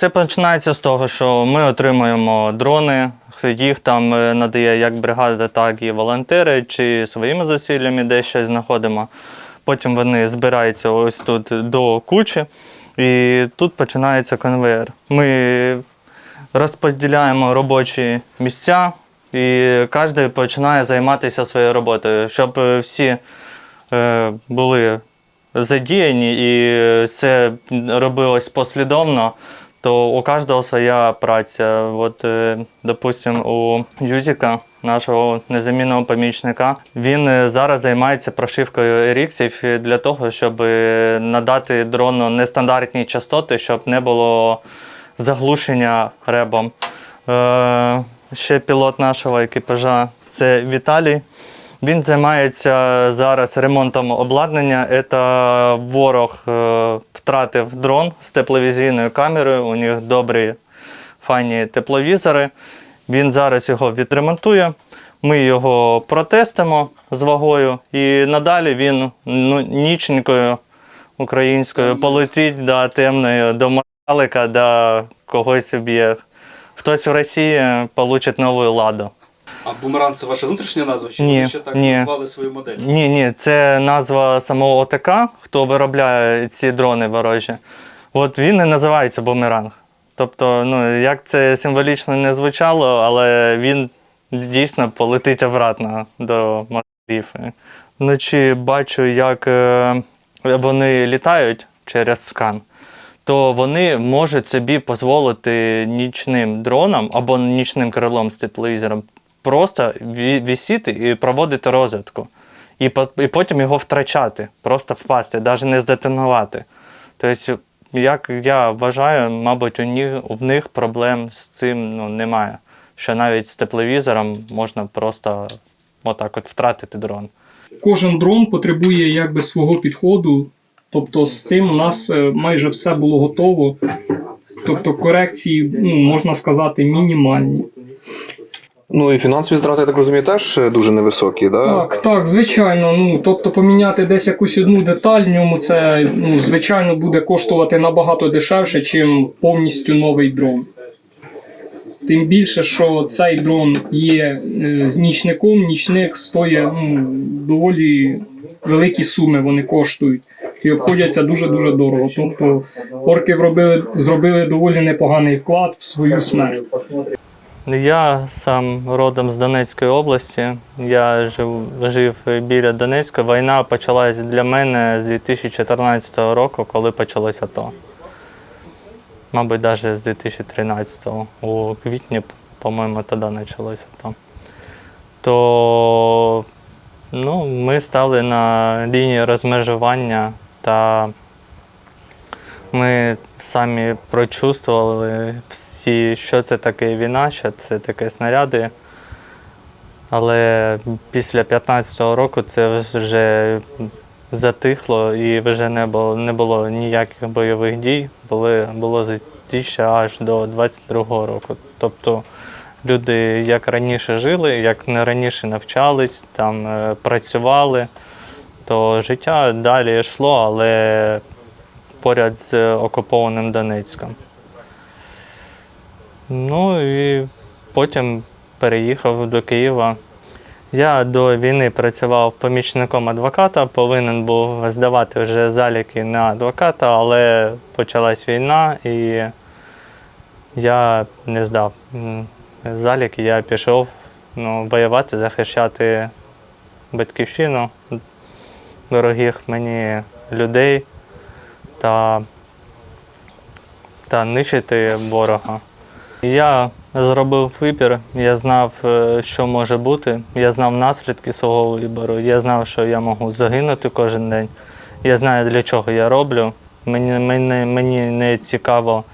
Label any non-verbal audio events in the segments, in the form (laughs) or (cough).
Це починається з того, що ми отримуємо дрони, їх там е, надає як бригада, так і волонтери, чи своїми зусиллями десь щось знаходимо. Потім вони збираються ось тут до кучі, і тут починається конвейер. Ми розподіляємо робочі місця, і кожен починає займатися своєю роботою, щоб е, всі е, були задіяні і це робилось послідовно, то у кожного своя праця. От, е, допустим, у Юзіка, нашого незамінного помічника, він е, зараз займається прошивкою еріксів для того, щоб е, надати дрону нестандартні частоти, щоб не було заглушення ребом. Ще пілот нашого екіпажа це Віталій. Він займається зараз ремонтом обладнання. Це ворог е, втратив дрон з тепловізійною камерою. У них добрі файні тепловізори. Він зараз його відремонтує. Ми його протестимо з вагою, і надалі він ну, ніченькою українською полетить да, темною до Малика, да, когось уб'є. Хтось в Росії получить нову ладу. А бумеранг це ваша внутрішня назва? Чи Ні, ви ще так ні. назвали свою модель? Ні, ні, це назва самого ОТК, хто виробляє ці дрони ворожі. От він і називається бумеранг. Тобто, ну, як це символічно не звучало, але він дійсно полетить обратно до матерів. Вночі бачу, як е, вони літають через скан, то вони можуть собі дозволити нічним дроном або нічним крилом з тепловізором просто ві- висіти і проводити розвідку. І, і потім його втрачати, просто впасти, навіть не здетонувати. Тобто, як я вважаю, мабуть, у них, в них проблем з цим ну, немає. Що навіть з тепловізором можна просто отак от втратити дрон. Кожен дрон потребує якби свого підходу. Тобто з цим у нас е, майже все було готово. Тобто корекції, ну, можна сказати, мінімальні. Ну і фінансові зтрати, я так розумію, теж е, дуже невисокі, да? Так, так, звичайно. Ну, тобто поміняти десь якусь одну деталь в ньому, це ну, звичайно буде коштувати набагато дешевше, ніж повністю новий дрон. Тим більше, що цей дрон є е, з нічником, нічник стоїть ну, доволі великі суми вони коштують і обходяться дуже-дуже дорого. Тобто орки вробили, зробили доволі непоганий вклад в свою смерть. Я сам родом з Донецької області. Я жив, жив біля Донецька. Війна почалась для мене з 2014 року, коли почалося АТО. Мабуть, навіть з 2013-го. У квітні, по-моєму, тоді почалося АТО. То ну, ми стали на лінії розмежування та ми самі прочувствували всі, що це таке війна, що це таке снаряди. Але після 15-го року це вже затихло і вже не було, не було ніяких бойових дій. Були, було затіще аж до 22-го року. Тобто люди як раніше жили, як не раніше навчались, там е, працювали, то життя далі йшло, але поряд з окупованим Донецьком. Ну і потім переїхав до Києва. Я до війни працював помічником адвоката, повинен був здавати вже заліки на адвоката, але почалась війна і я не здав заліки. Я пішов ну, воювати, захищати батьківщину, дорогих мені людей та, та нищити ворога. Я зробив вибір, я знав, е, що може бути, я знав наслідки свого вибору, я знав, що я можу загинути кожен день. Я знаю, для чого я роблю. Мені, мені, мені не цікаво,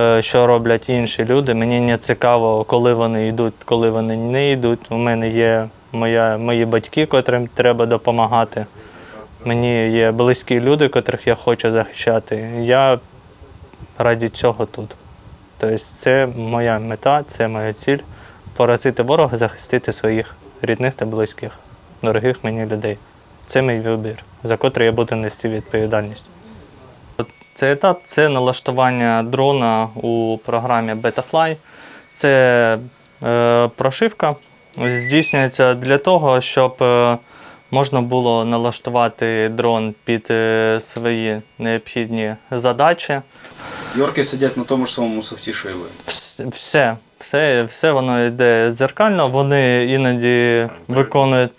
е, що роблять інші люди. Мені не цікаво, коли вони йдуть, коли вони не йдуть. У мене є моя, мої батьки, котрим треба допомагати. Мені є близькі люди, котрих я хочу захищати. Я раді цього тут. Тобто це моя мета, це моя ціль поразити ворога, захистити своїх рідних та близьких, дорогих мені людей. Це мій вибір, за котрий я буду нести відповідальність. Цей етап це налаштування дрона у програмі Betafly. Це е, прошивка здійснюється для того, щоб е, можна було налаштувати дрон під е, свої необхідні задачі. Йорки сидять на тому ж самому софті, що і ви. Все, все, все воно йде зеркально. Вони іноді виконують.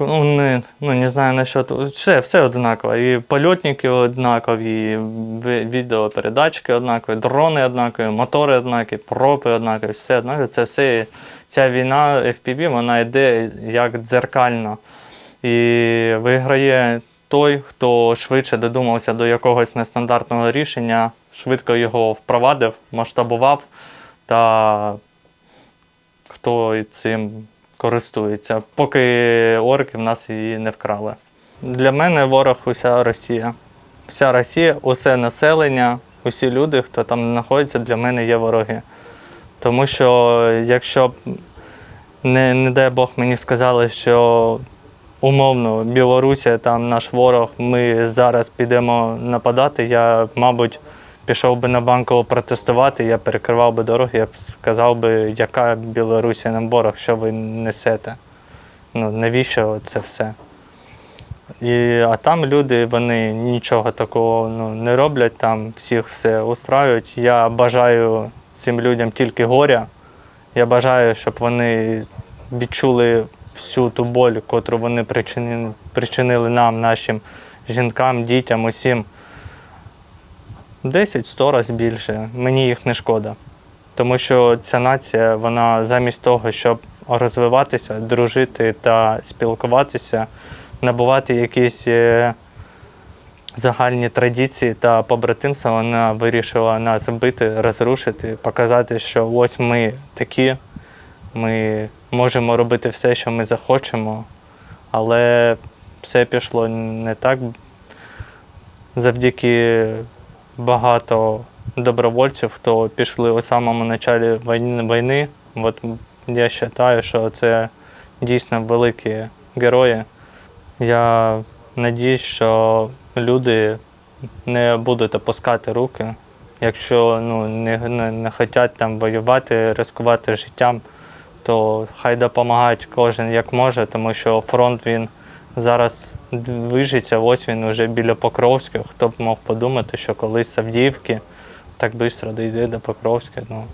Ну, не, ну, не знаю насчет. Все, все однаково. І польотники однакові, і відеопередачки однакові, дрони однакові, мотори однакові, пропи однакові, все однакове. Це все. Ця війна FPV, вона йде як дзеркально. І виграє той, хто швидше додумався до якогось нестандартного рішення, швидко його впровадив, масштабував та хто цим користується, поки орки в нас її не вкрали. Для мене ворог уся Росія. Вся Росія, усе населення, усі люди, хто там знаходиться, для мене є вороги. Тому що якщо б не, не дай Бог мені сказали, що умовно Білорусія там наш ворог, ми зараз підемо нападати, я, мабуть, пішов би на банкову протестувати, я перекривав би дороги, я б сказав би, яка Білорусія нам ворог, що ви несете. Ну, навіщо це все? І, а там люди вони нічого такого ну, не роблять, там всіх все устраюють. Я бажаю цим людям тільки горя. Я бажаю, щоб вони відчули всю ту боль, котру вони причинили, причинили нам, нашим жінкам, дітям, усім. 10-100 разів більше. Мені їх не шкода. Тому що ця нація, вона замість того, щоб розвиватися, дружити та спілкуватися, набувати якісь е, загальні традиції та побратимства, вона вирішила нас вбити, розрушити, показати, що ось ми такі, ми можемо робити все, що ми захочемо, але все пішло не так. Завдяки багато добровольців, хто пішли у самому війни. війни. От я вважаю, що це дійсно великі герої. Я надіюсь, що люди не будуть опускати руки. Якщо ну, не, не, не хочуть там воювати, ризикувати життям, то хай допомагають кожен як може, тому що фронт він зараз вижиться, ось він вже біля Покровська. Хто б мог подумати, що колись з Авдіївки так швидко дійде до Покровська. Ну.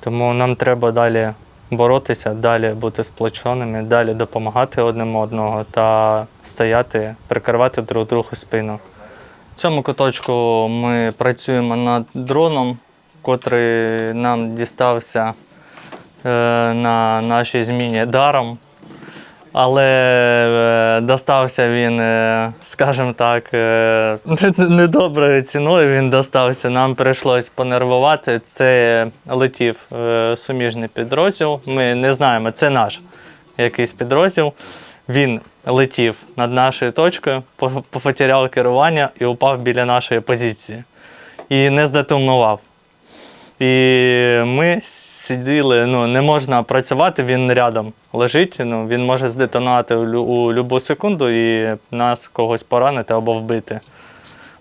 Тому нам треба далі боротися, далі бути сплоченими, далі допомагати одним одного та стояти, прикривати друг другу спину. В цьому куточку ми працюємо над дроном, котрий нам дістався на нашій зміні даром. Але е, достався він, е, скажімо так, е, (laughs) недоброю ціною він достався. Нам прийшлось понервувати. Це летів е, суміжний підрозділ. Ми не знаємо, це наш якийсь підрозділ. Він летів над нашою точкою, по- потеряв керування і упав біля нашої позиції. І не здетонував. І ми сиділи, ну не можна працювати, він рядом лежить. Ну, він може здетонувати у, будь-яку секунду і нас когось поранити або вбити.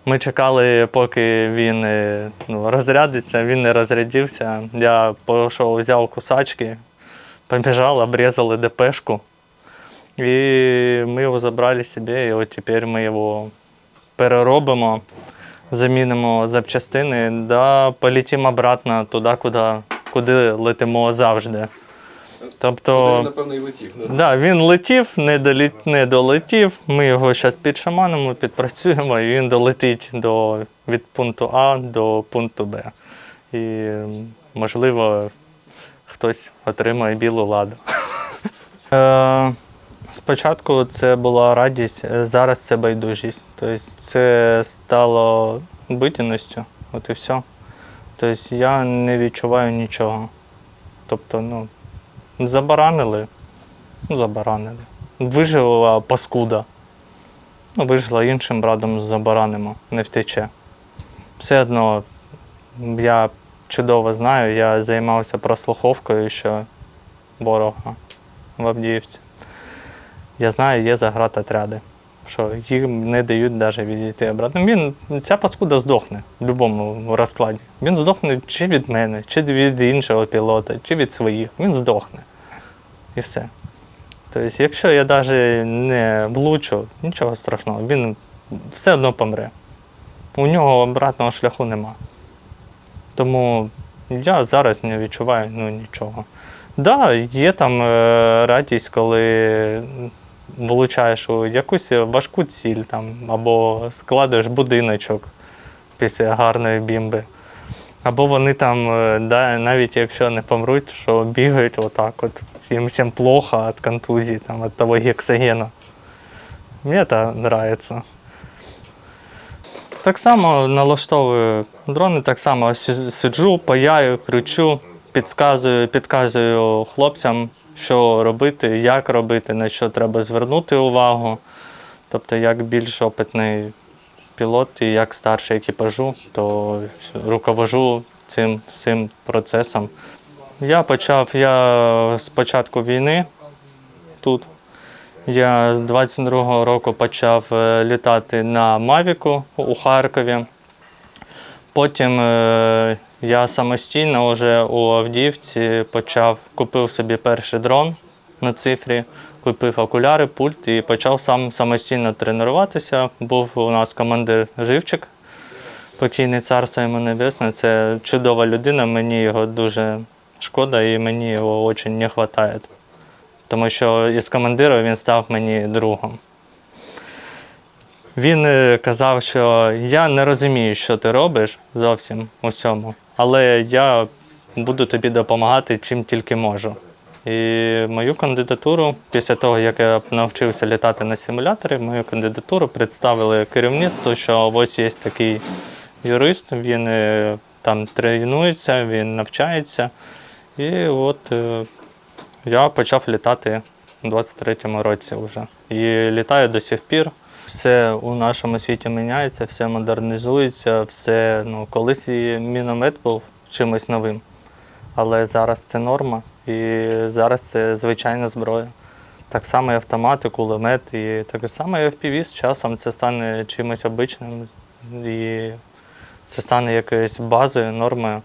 Ми чекали, поки він е, ну, розрядиться, він не розрядився. Я пішов, взяв кусачки, побіжав, обрізали ДПшку. І ми його забрали собі, і от тепер ми його переробимо замінимо запчастини, да полетимо обратно туди, куди, куди летимо завжди. Тобто, напевно, і летів. да, він летів, не, долі... не долетів. Ми його зараз підшаманимо, підпрацюємо, і він долетить до... від пункту А до пункту Б. І, можливо, хтось отримає білу ладу. (laughs) Е, Спочатку це була радість, е, зараз це байдужість. Тобто це стало битінністю, от і все. Тобто я не відчуваю нічого. Тобто, ну, забаранили, ну, забаранили. Вижила паскуда. Ну, вижила іншим братом забаранимо, не втече. Все одно я чудово знаю, я займався прослуховкою ще ворога в Авдіївці. Я знаю, є заградотряди. Що їм не дають навіть відійти обратно. Він, ця паскуда здохне в будь-якому розкладі. Він здохне чи від мене, чи від іншого пілота, чи від своїх. Він здохне. І все. Тобто, якщо я навіть не влучу, нічого страшного, він все одно помре. У нього обратного шляху нема. Тому я зараз не відчуваю ну, нічого. Так, да, є там е, радість, коли влучаєш у якусь важку ціль там, або складуєш будиночок після гарної бімби. Або вони там, е, да, навіть якщо не помруть, що бігають отак от. Їм всім плохо від контузії, там, від того гексогена. Мені це подобається. Так само налаштовую дрони, так само сиджу, паяю, кричу, підказую, підказую хлопцям, що робити, як робити, на що треба звернути увагу. Тобто, як більш опитний пілот і як старший екіпажу, то руковожу цим всім процесом. Я почав я з початку війни тут. Я з 22-го року почав е, літати на Мавіку у Харкові. Потім е, я самостійно вже у Авдіївці почав, купив собі перший дрон на цифрі, купив окуляри, пульт і почав сам самостійно тренуватися. Був у нас командир Живчик, покійний царство йому небесне. Це чудова людина, мені його дуже шкода і мені його дуже не вистачає. Тому що із командира він став мені другом. Він е, казав, що я не розумію, що ти робиш зовсім у цьому, але я буду тобі допомагати чим тільки можу. І мою кандидатуру, після того, як я навчився літати на симуляторі, мою кандидатуру представили керівництву, що ось є такий юрист, він е, там тренується, він навчається. І от е, я почав літати у 23-му році вже. І літаю до сих пір. Все у нашому світі міняється, все модернізується, все, ну, колись і міномет був чимось новим. Але зараз це норма і зараз це звичайна зброя. Так само і автомат, і кулемет, і так само і FPV з часом це стане чимось обичним і це стане якоюсь базою, нормою.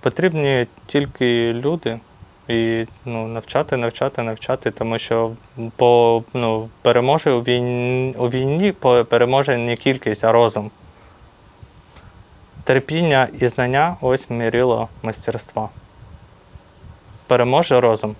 Потрібні тільки люди і ну, навчати, навчати, навчати, тому що по, ну, переможе у війні, у війні переможе не кількість, а розум. Терпіння і знання ось мірило мастерства. Переможе розум.